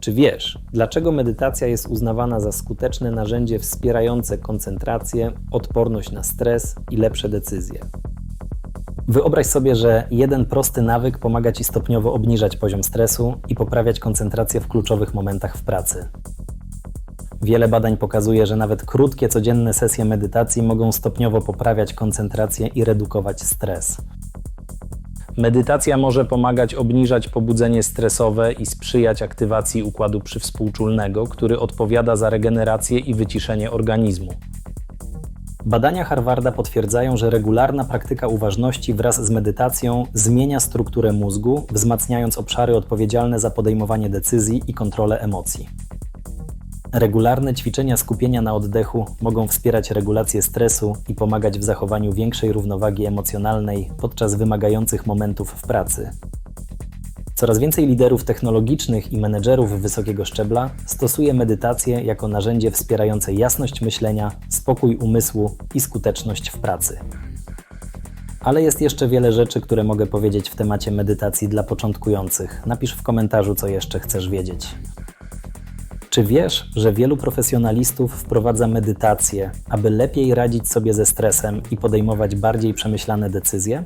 Czy wiesz, dlaczego medytacja jest uznawana za skuteczne narzędzie wspierające koncentrację, odporność na stres i lepsze decyzje? Wyobraź sobie, że jeden prosty nawyk pomaga Ci stopniowo obniżać poziom stresu i poprawiać koncentrację w kluczowych momentach w pracy. Wiele badań pokazuje, że nawet krótkie codzienne sesje medytacji mogą stopniowo poprawiać koncentrację i redukować stres. Medytacja może pomagać obniżać pobudzenie stresowe i sprzyjać aktywacji układu przywspółczulnego, który odpowiada za regenerację i wyciszenie organizmu. Badania Harvarda potwierdzają, że regularna praktyka uważności wraz z medytacją zmienia strukturę mózgu, wzmacniając obszary odpowiedzialne za podejmowanie decyzji i kontrolę emocji. Regularne ćwiczenia skupienia na oddechu mogą wspierać regulację stresu i pomagać w zachowaniu większej równowagi emocjonalnej podczas wymagających momentów w pracy. Coraz więcej liderów technologicznych i menedżerów wysokiego szczebla stosuje medytację jako narzędzie wspierające jasność myślenia, spokój umysłu i skuteczność w pracy. Ale jest jeszcze wiele rzeczy, które mogę powiedzieć w temacie medytacji dla początkujących. Napisz w komentarzu, co jeszcze chcesz wiedzieć. Czy wiesz, że wielu profesjonalistów wprowadza medytację, aby lepiej radzić sobie ze stresem i podejmować bardziej przemyślane decyzje?